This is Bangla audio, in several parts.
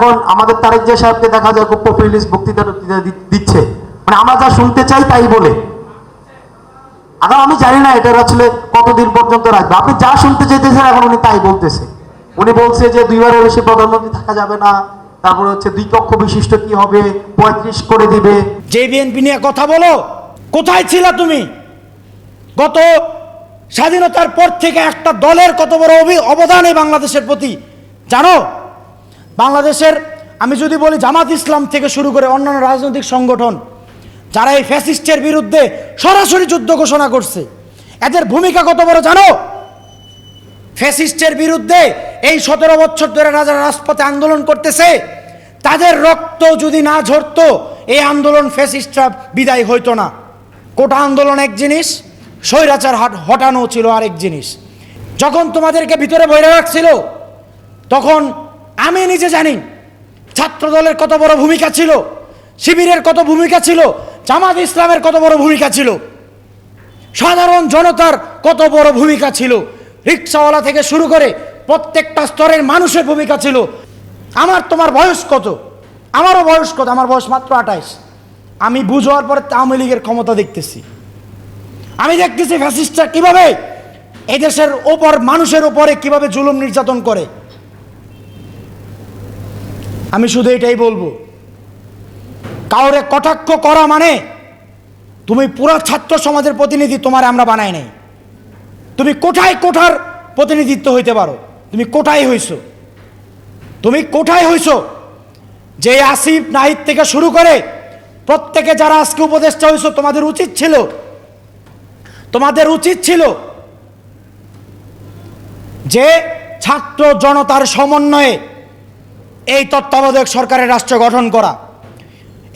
এখন আমাদের তারেক জিয়া সাহেবকে দেখা যায় খুব পপুলিস্ট বক্তৃতা টক্তৃতা দিচ্ছে। মানে আমরা যা শুনতে চাই তাই বলে। এখন আমি জানি না এটা আসলে কতদিন পর্যন্ত রাখবে। আপনি যা শুনতে চাইতেছেন এখন উনি তাই বলতেছে। উনি বলছে যে দুইবারের বেশি প্রধানমন্ত্রী থাকা যাবে না। তারপরে হচ্ছে দুই কক্ষ বিশিষ্ট কি হবে, পঁয়ত্রিশ করে দিবে। যে বিএনপি নিয়ে কথা বলো, কোথায় ছিলা তুমি? গত স্বাধীনতার পর থেকে একটা দলের কত বড় অবি- অবদান এই বাংলাদেশের প্রতি। জানো? বাংলাদেশের, আমি যদি বলি জামাত ইসলাম থেকে শুরু করে অন্যান্য রাজনৈতিক সংগঠন, যারা এই ফ্যাসিস্টের বিরুদ্ধে সরাসরি যুদ্ধ ঘোষণা করছে, এদের ভূমিকা কত বড় জানো? ফ্যাসিস্টের বিরুদ্ধে এই সতেরো বছর ধরে রাজা রাজপথে আন্দোলন করতেছে, তাদের রক্ত যদি না ঝরতো, এই আন্দোলন ফ্যাসিস্টরা বিদায় হইতো না। কোটা আন্দোলন এক জিনিস, স্বৈরাচার হাট- হটানো ছিল আরেক জিনিস। যখন তোমাদেরকে ভিতরে বইরে রাখছিল, তখন আমি নিজে জানি ছাত্র দলের কত বড় ভূমিকা ছিল, শিবিরের কত ভূমিকা ছিল, জামাত ইসলামের কত বড় ভূমিকা ছিল, সাধারণ জনতার কত বড় ভূমিকা ছিল, রিক্সাওয়ালা থেকে শুরু করে প্রত্যেকটা স্তরের মানুষের ভূমিকা ছিল। আমার তোমার বয়স কত? আমারও বয়স কত? আমার বয়স মাত্র আঠাইশ। আমি বুঝোয়ার পরে আওয়ামী লীগের ক্ষমতা দেখতেছি। আমি দেখতেছি ফ্যাসিস্টরা কীভাবে এদেশের ওপর, মানুষের ওপরে কীভাবে জুলুম নির্যাতন করে। আমি শুধু এটাই বলব। কাউরে কটাক্ষ করা মানে তুমি পুরো ছাত্র সমাজের প্রতিনিধি তোমার আমরা বানাই নাই। তুমি কোঠায় কোঠার প্রতিনিধিত্ব হইতে পারো। তুমি কোঠায় হইছো। তুমি কোঠায় হইছো যে আসিফ নাহিদ থেকে শুরু করে প্রত্যেকে যারা আজকে উপদেষ্টা হইছো, তোমাদের উচিত ছিল, তোমাদের উচিত ছিল যে ছাত্র জনতার সমন্বয়ে এই তত্ত্বাবধায়ক সরকারের রাষ্ট্র গঠন করা।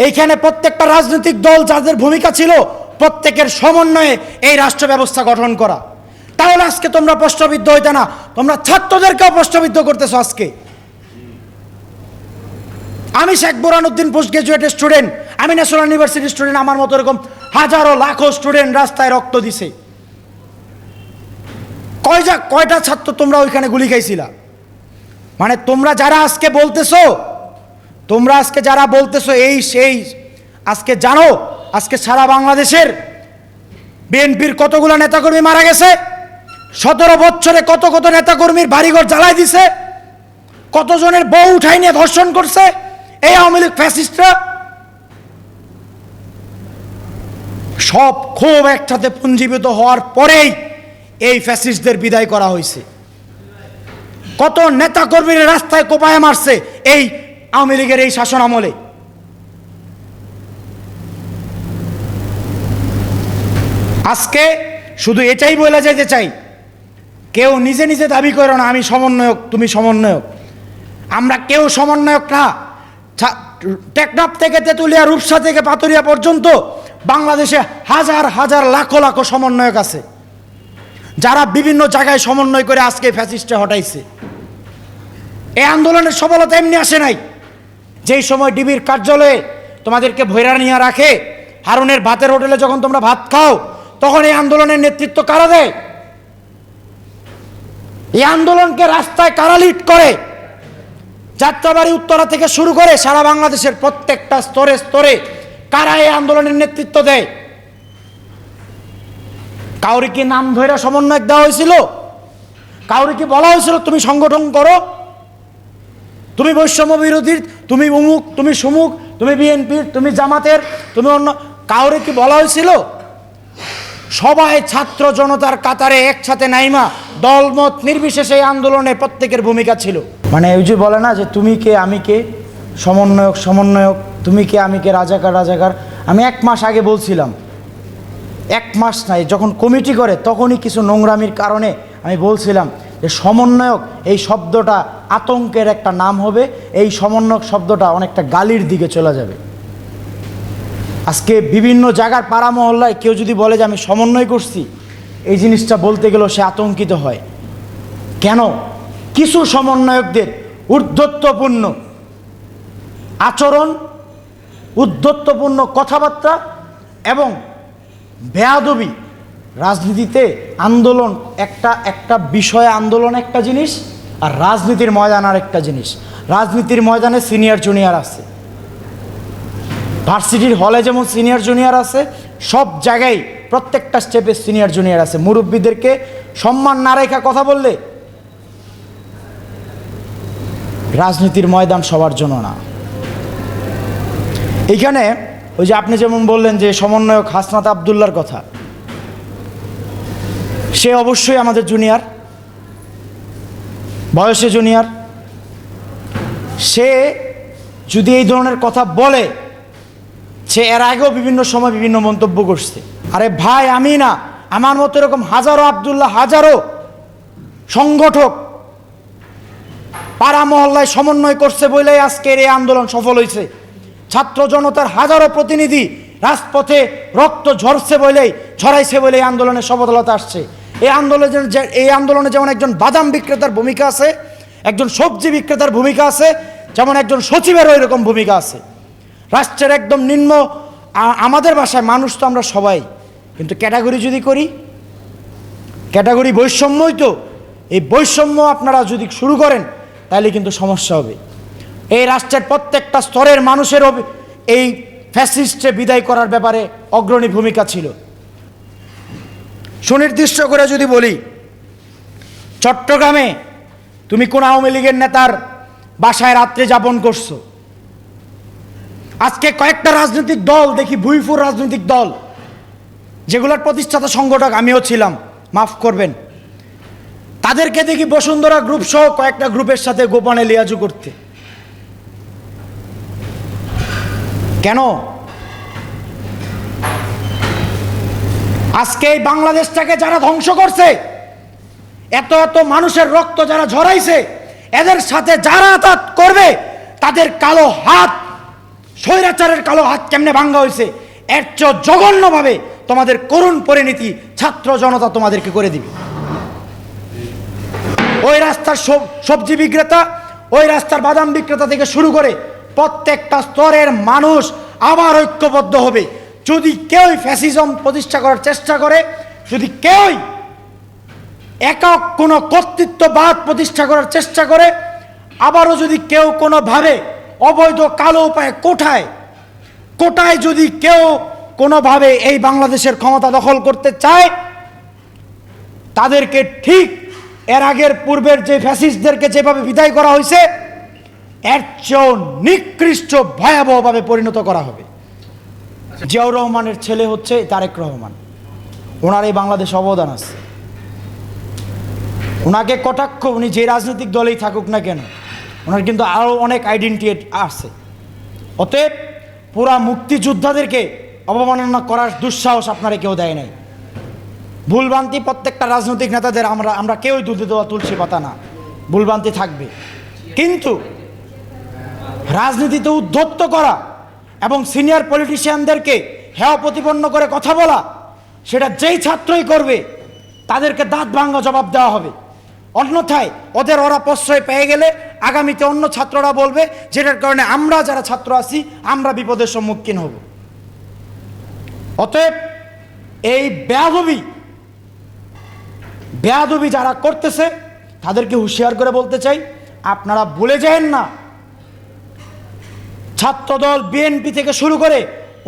এইখানে প্রত্যেকটা রাজনৈতিক দল যাদের ভূমিকা ছিল, প্রত্যেকের সমন্বয়ে এই রাষ্ট্র ব্যবস্থা গঠন করা। তাহলে আজকে তোমরা প্রশ্নবিদ্ধ হইতে না, তোমরা ছাত্রদেরকেও প্রশ্নবিদ্ধ করতেছো আজকে। আমি শেখ বোরানুদ্দিন পোস্ট গ্রাজুয়েটের স্টুডেন্ট আমি ন্যাশনাল ইউনিভার্সিটির স্টুডেন্ট আমার মতো এরকম হাজারো, লাখো স্টুডেন্ট রাস্তায় রক্ত দিছে। কয় যা, কয়টা ছাত্র তোমরা ওইখানে গুলি খাইছিলা? মানে তোমরা যারা আজকে বলতেছো, তোমরা আজকে যারা বলতেছো এই সেই, আজকে জানো, আজকে সারা বাংলাদেশের বিএনপির কতগুলো নেতাকর্মী মারা গেছে, সতেরো বছরে কত কত নেতাকর্মীর বাড়িঘর জ্বালাই দিছে, কতজনের বউ উঠাই নিয়ে ধর্ষণ করছে, এই আওয়ামী লীগ ফ্যাসিস্টরা। সব ক্ষোভ একসাথে পুঞ্জীবিত হওয়ার পরেই এই ফ্যাসিস্টদের বিদায় করা হয়েছে। কত নেতা নেতাকর্মীর রাস্তায় কোপায় মারছে এই আওয়ামী লীগের এই শাসন আমলে। আজকে শুধু এটাই বলে যেতে চাই, কেউ নিজে নিজে দাবি করো না আমি সমন্বয়ক, তুমি সমন্বয়ক। আমরা কেউ সমন্বয়ক না। টেকনাফ থেকে তেঁতুলিয়া, রূপসা থেকে পাতুরিয়া পর্যন্ত বাংলাদেশে হাজার হাজার লাখো লাখো সমন্বয়ক আছে। যারা বিভিন্ন জায়গায় সমন্বয় করে আজকে ফ্যাসিস্টে হটাইছে। এই আন্দোলনের সফলতা এমনি আসে নাই। যেই সময় ডিবির কার্যালয়ে তোমাদেরকে ভৈরা নিয়ে রাখে, হারুনের ভাতের হোটেলে যখন তোমরা ভাত খাও, তখন এই আন্দোলনের নেতৃত্ব কারা দেয়? এই আন্দোলনকে রাস্তায় কারা লিড করে? যাত্রাবাড়ি উত্তরা থেকে শুরু করে সারা বাংলাদেশের প্রত্যেকটা স্তরে স্তরে কারা এই আন্দোলনের নেতৃত্ব দেয়? কাউরি কি নাম ধরে সমন্বয়ক দেওয়া হয়েছিল? কাউরি কি বলা হয়েছিল, তুমি সংগঠন করো? তুমি বৈষম্য বিরোধীর, তুমি উমুক, তুমি সুমুক, তুমি বিএনপির, তুমি জামাতের, তুমি অন্য কাউরে কি বলা হয়েছিল? সবাই ছাত্র জনতার কাতারে একসাথে নাইমা, দলমত নির্বিশেষে আন্দোলনে প্রত্যেকের ভূমিকা ছিল। মানে ওই যে বলে না যে, তুমি কে, আমি কে? সমন্বয়ক সমন্বয়ক, তুমি কে, আমি কে, রাজাকার রাজাকার? আমি এক মাস আগে বলছিলাম এক মাস নাই, যখন কমিটি করে তখনই কিছু নোংরামির কারণে আমি বলছিলাম যে সমন্বয়ক, এই শব্দটা আতঙ্কের একটা নাম হবে, এই সমন্বয়ক শব্দটা অনেকটা গালির দিকে চলে যাবে। আজকে বিভিন্ন জায়গার পাড়া মহল্লায় কেউ যদি বলে যে আমি সমন্বয় করছি, এই জিনিসটা বলতে গেলেও সে আতঙ্কিত হয়। কেন? কিছু সমন্বয়কদের ঊর্ধ্বত্বপূর্ণ আচরণ উদ্ধত্তপূর্ণ কথাবার্তা এবং বেয়াদবি, রাজনীতিতে আন্দোলন একটা একটা বিষয়ে আন্দোলন একটা জিনিস আর রাজনীতির ময়দান আর একটা জিনিস। রাজনীতির ময়দানে সিনিয়র জুনিয়র আছে। ভার্সিটির হলে যেমন সিনিয়র জুনিয়র আছে, সব জায়গায় প্রত্যেকটা স্টেপে সিনিয়র জুনিয়র আছে। মুরব্বীদেরকে সম্মান না রেখা কথা বললে রাজনীতির ময়দান সবার জন্য না। এইখানে ওই যে আপনি যেমন বললেন যে সমন্বয়ক হাসনাত আবদুল্লার কথা, সে অবশ্যই আমাদের জুনিয়র বয়সে জুনিয়র সে যদি এই ধরনের কথা বলে, সে এর আগেও বিভিন্ন সময় বিভিন্ন মন্তব্য করছে। আরে ভাই, আমি না, আমার মতো এরকম হাজারো আবদুল্লাহ, হাজারো সংগঠক পাড়া মহল্লায় সমন্বয় করছে বলেই আজকের এই আন্দোলন সফল হয়েছে ছাত্র জনতার হাজারো প্রতিনিধি রাজপথে রক্ত ঝরছে বলেই, ঝরাইছে বলে এই আন্দোলনের সফলতা আসছে। এই আন্দোলনের যে- এই আন্দোলনে যেমন একজন বাদাম বিক্রেতার ভূমিকা আছে, একজন সবজি বিক্রেতার ভূমিকা আছে, যেমন একজন সচিবেরও এরকম ভূমিকা আছে। রাষ্ট্রের একদম নিম্ন আমাদের বাসায় মানুষ তো আমরা সবাই। কিন্তু ক্যাটাগরি যদি করি, ক্যাটাগরি বৈষম্যই তো। এই বৈষম্য আপনারা যদি শুরু করেন, তাহলে কিন্তু সমস্যা হবে। এই রাষ্ট্রের প্রত্যেকটা স্তরের মানুষের এই ফ্যাসিস্টে বিদায় করার ব্যাপারে অগ্রণী ভূমিকা ছিল। সুনির্দিষ্ট করে যদি বলি, চট্টগ্রামে তুমি কোন আওয়ামী লীগের নেতার বাসায় রাত্রে যাপন করছ। আজকে কয়েকটা রাজনৈতিক দল, দেখি ভুইফুর রাজনৈতিক দল, যেগুলোর প্রতিষ্ঠাতা সংগঠক আমিও ছিলাম, মাফ করবেন। তাদেরকে দেখি বসুন্ধরা গ্রুপ সহ কয়েকটা গ্রুপের সাথে গোপনে লিয়াজু করতে। কেন? আজকে এই বাংলাদেশটাকে যারা ধ্বংস করছে, এত এত মানুষের রক্ত যারা ঝরাইছে, এদের সাথে যারা আতাত করবে, তাদের কালো হাত, স্বৈরাচারের কালো হাত কেমনে ভাঙ্গা হয়েছে? এর চেয়ে জঘন্যভাবে তোমাদের করুণ পরিণতি ছাত্র জনতা তোমাদেরকে করে দিবে। ওই রাস্তার সব- সবজি বিক্রেতা, ওই রাস্তার বাদাম বিক্রেতা থেকে শুরু করে প্রত্যেকটা স্তরের মানুষ আবার ঐক্যবদ্ধ হবে। যদি কেউই ফ্যাসিজম প্রতিষ্ঠা করার চেষ্টা করে, যদি কেউই একক কোনো কর্তৃত্ববাদ প্রতিষ্ঠা করার চেষ্টা করে, আবারও যদি কেউ কোনোভাবে অবৈধ কালো উপায়ে কোঠায়, কোটায় যদি কেউ কোনোভাবে এই বাংলাদেশের ক্ষমতা দখল করতে চায়, তাদেরকে ঠিক এর আগের পূর্বের যে ফ্যাসিস্টদেরকে যেভাবে বিদায় করা হয়েছে এর চেয়েও নিকৃষ্ট ভয়াবহভাবে পরিণত করা হবে। জিয়াউর রহমানের ছেলে হচ্ছে তারেক রহমান। ওনার এই বাংলাদেশ অবদান আছে। ওনাকে কটাক্ষ উনি যে রাজনৈতিক দলেই থাকুক না কেন ওনার কিন্তু আরও অনেক আইডেন্টি আছে। অতএব পুরা মুক্তিযোদ্ধাদেরকে অবমাননা করার দুঃসাহস আপনারা কেউ দেয় নাই। ভুলভ্রান্তি প্রত্যেকটা রাজনৈতিক নেতাদের আমরা আমরা কেউই দুধে দেওয়া তুলসী পাতা না। ভুলভ্রান্তি থাকবে। কিন্তু রাজনীতিতে উদ্ধত্ত করা এবং সিনিয়র পলিটিশিয়ানদেরকে হেয় প্রতিপন্ন করে কথা বলা, সেটা যেই ছাত্রই করবে, তাদেরকে দাঁত ভাঙ্গা জবাব দেওয়া হবে। অন্যথায় ওদের ওরা প্রশ্রয় পেয়ে গেলে আগামীতে অন্য ছাত্ররা বলবে, যেটার কারণে আমরা যারা ছাত্র আছি, আমরা বিপদের সম্মুখীন হব। অতএব এই বেয়াদবি বেয়াদবি যারা করতেছে, তাদেরকে হুঁশিয়ার করে বলতে চাই, আপনারা ভুলে যায়েন না ছাত্রদল বিএনপি থেকে শুরু করে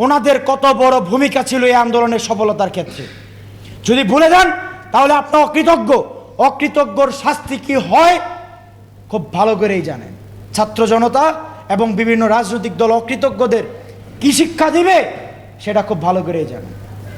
ওনাদের কত বড় ভূমিকা ছিল এই আন্দোলনের সফলতার ক্ষেত্রে। যদি ভুলে যান, তাহলে আপনার অকৃতজ্ঞ। অকৃতজ্ঞর শাস্তি কি হয়, খুব ভালো করেই জানেন। ছাত্র জনতা এবং বিভিন্ন রাজনৈতিক দল অকৃতজ্ঞদের কি শিক্ষা দিবে, সেটা খুব ভালো করেই জানেন।